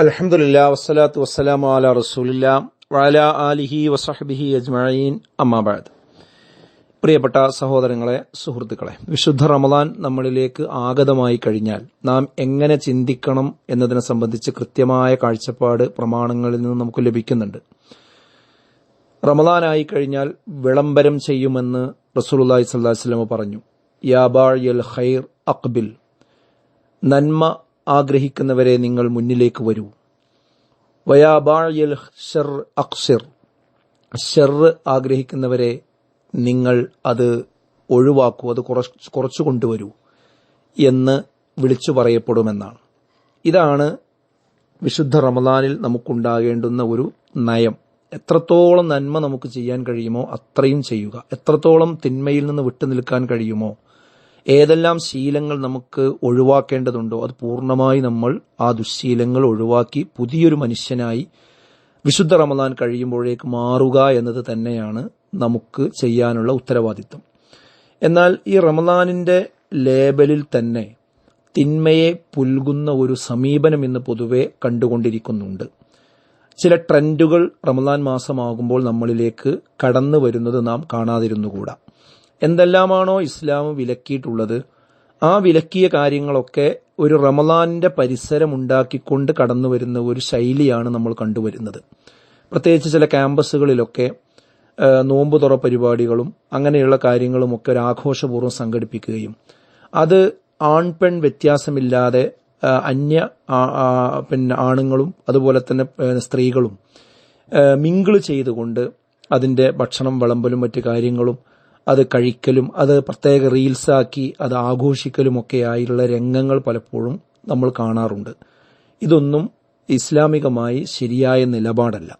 അലഹമുല്ലാ വസ്സലാത്തു വസ്സലാമു അല റസൂലില്ല വഅല ആലിഹി വസഹബിഹി അജ്മഈൻ. അമ്മാബാദ് പ്രിയപ്പെട്ട സഹോദരങ്ങളെ സുഹൃത്തുക്കളെ വിശുദ്ധ റമദാൻ നമ്മളിലേക്ക് ആഗതമായി കഴിഞ്ഞാൽ നാം എങ്ങനെ ചിന്തിക്കണം എന്നതിനെ സംബന്ധിച്ച് കൃത്യമായ കാഴ്ചപ്പാട് പ്രമാണങ്ങളിൽ നിന്ന് നമുക്ക് ലഭിക്കുന്നുണ്ട്. റമദാനായി കഴിഞ്ഞാൽ വിളംബരം ചെയ്യുമെന്ന് റസൂലുള്ളാഹി സ്വല്ലാസ്ലമ പറഞ്ഞു. യാ യൽ ഖൈർ അക്ബിൽ നന്മ ആഗ്രഹിക്കുന്നവരെ നിങ്ങൾ മുന്നിലേക്ക് വരൂ. വയാബായൽ ഷെർ അക്സിർ ഷെർ ആഗ്രഹിക്കുന്നവരെ നിങ്ങൾ അത് ഒഴിവാക്കൂ അത് കുറച്ച് കുറച്ചു കൊണ്ടുവരൂ എന്ന് വിളിച്ചു പറയപ്പെടുമെന്നാണ്. ഇതാണ് വിശുദ്ധ റമദാനിൽ നമുക്കുണ്ടാകേണ്ടുന്ന ഒരു നയം. എത്രത്തോളം നന്മ നമുക്ക് ചെയ്യാൻ കഴിയുമോ അത്രയും ചെയ്യുക. എത്രത്തോളം തിന്മയിൽ നിന്ന് വിട്ടുനിൽക്കാൻ കഴിയുമോ ഏതെല്ലാം ശീലങ്ങൾ നമുക്ക് ഒഴിവാക്കേണ്ടതുണ്ടോ അത് പൂർണമായി നമ്മൾ ആ ദുശീലങ്ങൾ ഒഴിവാക്കി പുതിയൊരു മനുഷ്യനായി വിശുദ്ധ റമദാൻ കഴിയുമ്പോഴേക്ക് മാറുക എന്നത് തന്നെയാണ് നമുക്ക് ചെയ്യാനുള്ള ഉത്തരവാദിത്തം എന്നാൽ ഈ റമദാനിന്റെ ലേബലിൽ തന്നെ തിന്മയെ പുൽകുന്ന ഒരു സമീപനം ഇന്ന് പൊതുവെ കണ്ടുകൊണ്ടിരിക്കുന്നുണ്ട്. ചില ട്രെൻഡുകൾ റമദാൻ മാസമാകുമ്പോൾ നമ്മളിലേക്ക് കടന്നു വരുന്നത് നാം കാണാതിരുന്നുകൂടാ. എന്തെല്ലാമാണോ ഇസ്ലാം വിലക്കിയിട്ടുള്ളത് ആ വിലക്കിയ കാര്യങ്ങളൊക്കെ ഒരു റമലാന്റെ പരിസരം ഉണ്ടാക്കിക്കൊണ്ട് കടന്നു വരുന്ന ഒരു ശൈലിയാണ് നമ്മൾ കണ്ടുവരുന്നത്. പ്രത്യേകിച്ച് ചില ക്യാമ്പസുകളിലൊക്കെ നോമ്പ് തുറ പരിപാടികളും അങ്ങനെയുള്ള കാര്യങ്ങളുമൊക്കെ ഒരു ആഘോഷപൂർവം സംഘടിപ്പിക്കുകയും അത് ആൺ പെൺ വ്യത്യാസമില്ലാതെ അന്യ പിന്നെ ആണുങ്ങളും അതുപോലെ തന്നെ സ്ത്രീകളും മിങ്കിൾ ചെയ്തുകൊണ്ട് അതിന്റെ ഭക്ഷണം വിളമ്പലും മറ്റു കാര്യങ്ങളും അത് കഴിക്കലും അത് പ്രത്യേക റീൽസാക്കി അത് ആഘോഷിക്കലുമൊക്കെ ആയിട്ടുള്ള രംഗങ്ങൾ പലപ്പോഴും നമ്മൾ കാണാറുണ്ട്. ഇതൊന്നും ഇസ്ലാമികമായി ശരിയായ നിലപാടല്ല.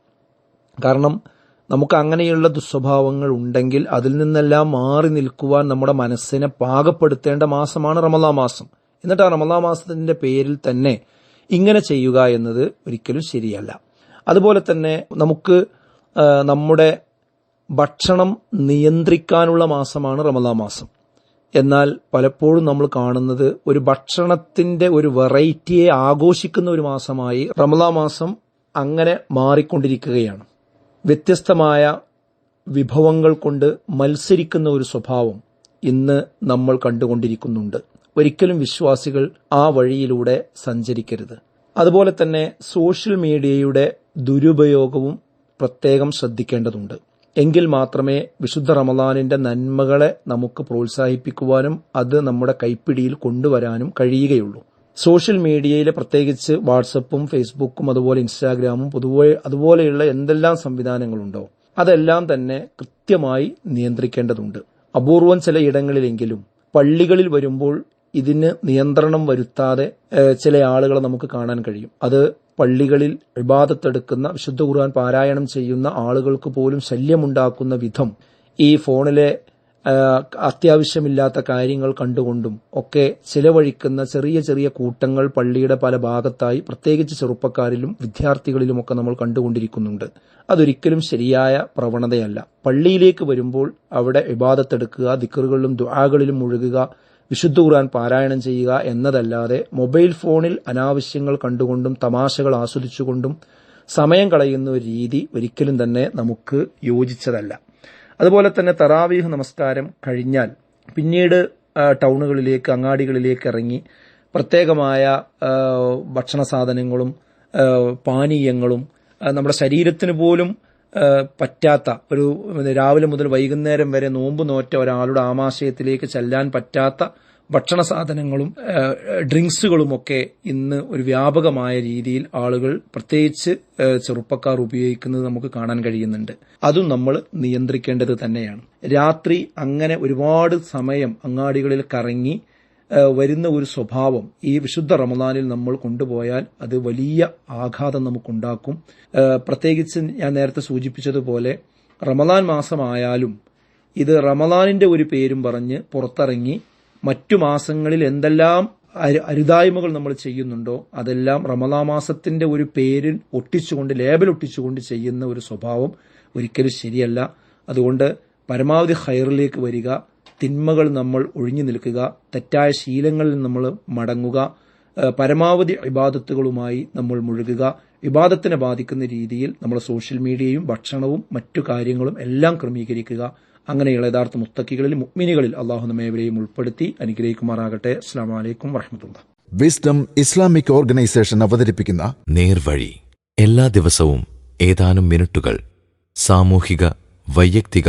കാരണം നമുക്ക് അങ്ങനെയുള്ള ദുസ്വഭാവങ്ങൾ ഉണ്ടെങ്കിൽ അതിൽ നിന്നെല്ലാം മാറി നിൽക്കുവാൻ നമ്മുടെ മനസ്സിനെ പാകപ്പെടുത്തേണ്ട മാസമാണ് റമദാ മാസം. എന്നിട്ട് ആ റമദാ മാസത്തിന്റെ പേരിൽ തന്നെ ഇങ്ങനെ ചെയ്യുക എന്നത് ഒരിക്കലും ശരിയല്ല. അതുപോലെ തന്നെ നമുക്ക് നമ്മുടെ ഭക്ഷണം നിയന്ത്രിക്കാനുള്ള മാസമാണ് റമദാ മാസം. എന്നാൽ പലപ്പോഴും നമ്മൾ കാണുന്നത് ഒരു ഭക്ഷണത്തിന്റെ ഒരു വെറൈറ്റിയെ ആഘോഷിക്കുന്ന ഒരു മാസമായി റമദാ മാസം അങ്ങനെ മാറിക്കൊണ്ടിരിക്കുകയാണ്. വ്യത്യസ്തമായ വിഭവങ്ങൾ കൊണ്ട് മത്സരിക്കുന്ന ഒരു സ്വഭാവം ഇന്ന് നമ്മൾ കണ്ടുകൊണ്ടിരിക്കുന്നുണ്ട്. ഒരിക്കലും വിശ്വാസികൾ ആ വഴിയിലൂടെ സഞ്ചരിക്കരുത്. അതുപോലെ തന്നെ സോഷ്യൽ മീഡിയയുടെ ദുരുപയോഗവും പ്രത്യേകം ശ്രദ്ധിക്കേണ്ടതുണ്ട്. എങ്കിൽ മാത്രമേ വിശുദ്ധ റമദാനിന്റെ നന്മകളെ നമുക്ക് പ്രോത്സാഹിപ്പിക്കുവാനും അത് നമ്മുടെ കൈപ്പിടിയിൽ കൊണ്ടുവരാനും കഴിയുകയുള്ളൂ. സോഷ്യൽ മീഡിയയിൽ പ്രത്യേകിച്ച് വാട്സപ്പും ഫേസ്ബുക്കും അതുപോലെ ഇൻസ്റ്റാഗ്രാമും പൊതുവെ അതുപോലെയുള്ള എന്തെല്ലാം സംവിധാനങ്ങളുണ്ടോ അതെല്ലാം തന്നെ കൃത്യമായി നിയന്ത്രിക്കേണ്ടതുണ്ട്. അപൂർവം ചില ഇടങ്ങളിലെങ്കിലും പള്ളികളിൽ വരുമ്പോൾ ഇതിന് നിയന്ത്രണം വരുത്താതെ ചില ആളുകളെ നമുക്ക് കാണാൻ കഴിയും. അത് പള്ളികളിൽ വിവാദത്തെടുക്കുന്ന വിശുദ്ധ ഖുർആൻ പാരായണം ചെയ്യുന്ന ആളുകൾക്ക് പോലും ശല്യമുണ്ടാക്കുന്ന വിധം ഈ ഫോണിലെ അത്യാവശ്യമില്ലാത്ത കാര്യങ്ങൾ കണ്ടുകൊണ്ടും ഒക്കെ ചിലവഴിക്കുന്ന ചെറിയ ചെറിയ കൂട്ടങ്ങൾ പള്ളിയുടെ പല ഭാഗത്തായി പ്രത്യേകിച്ച് ചെറുപ്പക്കാരിലും വിദ്യാർത്ഥികളിലുമൊക്കെ നമ്മൾ കണ്ടുകൊണ്ടിരിക്കുന്നുണ്ട്. അതൊരിക്കലും ശരിയായ പ്രവണതയല്ല. പള്ളിയിലേക്ക് വരുമ്പോൾ അവിടെ വിവാദത്തെടുക്കുക ദിക്കറുകളിലും ദുആകളിലും മുഴുകുക വിശുദ്ധ ഖുർആൻ പാരായണം ചെയ്യുക എന്നതല്ലാതെ മൊബൈൽ ഫോണിൽ അനാവശ്യങ്ങൾ കണ്ടുകൊണ്ടും തമാശകൾ ആസ്വദിച്ചുകൊണ്ടും സമയം കളയുന്ന ഒരു രീതി ഒരിക്കലും തന്നെ നമുക്ക് യോജിച്ചതല്ല. അതുപോലെ തന്നെ തറാവീഹ് നമസ്കാരം കഴിഞ്ഞാൽ പിന്നീട് ടൗണുകളിലേക്ക് അങ്ങാടികളിലേക്ക് ഇറങ്ങി പ്രത്യേകമായ ഭക്ഷണ സാധനങ്ങളും പാനീയങ്ങളും നമ്മുടെ ശരീരത്തിന് പോലും പറ്റാത്ത ഒരു രാവിലെ മുതൽ വൈകുന്നേരം വരെ നോമ്പ് നോറ്റ ഒരാളുടെ ആമാശയത്തിലേക്ക് ചെല്ലാൻ പറ്റാത്ത ഭക്ഷണ സാധനങ്ങളും ഡ്രിങ്ക്സുകളും ഡ്രിങ്ക്സുകളുമൊക്കെ ഇന്ന് ഒരു വ്യാപകമായ രീതിയിൽ ആളുകൾ പ്രത്യേകിച്ച് ചെറുപ്പക്കാർ ഉപയോഗിക്കുന്നത് നമുക്ക് കാണാൻ കഴിയുന്നുണ്ട്. അതും നമ്മൾ നിയന്ത്രിക്കേണ്ടത് തന്നെയാണ്. രാത്രി അങ്ങനെ ഒരുപാട് സമയം അങ്ങാടികളിൽ കറങ്ങി വരുന്ന ഒരു സ്വഭാവം ഈ വിശുദ്ധ റമദാനിൽ നമ്മൾ കൊണ്ടുപോയാൽ അത് വലിയ ആഘാതം നമുക്കുണ്ടാക്കും. പ്രത്യേകിച്ച് ഞാൻ നേരത്തെ സൂചിപ്പിച്ചതുപോലെ റമദാൻ മാസമായാലും ഇത് റമദാനിന്റെ ഒരു പേരും പറഞ്ഞ് പുറത്തിറങ്ങി മറ്റു മാസങ്ങളിൽ എന്തെല്ലാം അരു- അരുതായ്മകൾ നമ്മൾ ചെയ്യുന്നുണ്ടോ അതെല്ലാം റമദാ മാസത്തിന്റെ ഒരു പേരിൽ ഒട്ടിച്ചുകൊണ്ട് ലേബൽ ഒട്ടിച്ചുകൊണ്ട് ചെയ്യുന്ന ഒരു സ്വഭാവം ഒരിക്കലും ശരിയല്ല. അതുകൊണ്ട് പരമാവധി ഹൈറിലേക്ക് വരിക. തിന്മകൾ നമ്മൾ ഒഴിഞ്ഞു നിൽക്കുക തെറ്റായ ശീലങ്ങളിൽ നമ്മൾ മടങ്ങുക പരമാവധി ഇബാദത്തുകളുമായി നമ്മൾ മുഴുകുക ഇബാദത്തിനെ ബാധിക്കുന്ന രീതിയിൽ നമ്മൾ സോഷ്യൽ മീഡിയയും ഭക്ഷണവും മറ്റു കാര്യങ്ങളും എല്ലാം ക്രമീകരിക്കുക. അങ്ങനെയുള്ള യഥാർത്ഥ മുത്തക്കികളിൽ മുഗ്മിനികളിൽ അള്ളാഹു നമ്മേവരെയും ഉൾപ്പെടുത്തി അനുഗ്രഹിക്കുമാറാകട്ടെ. അസ്സാം വലൈക്കും വറഹമത്തുള്ള വിസ്ഡം ഇസ്ലാമിക് ഓർഗനൈസേഷൻ അവതരിപ്പിക്കുന്ന നേർവഴി. എല്ലാ ദിവസവും ഏതാനും മിനിറ്റുകൾ സാമൂഹിക വൈയക്തിക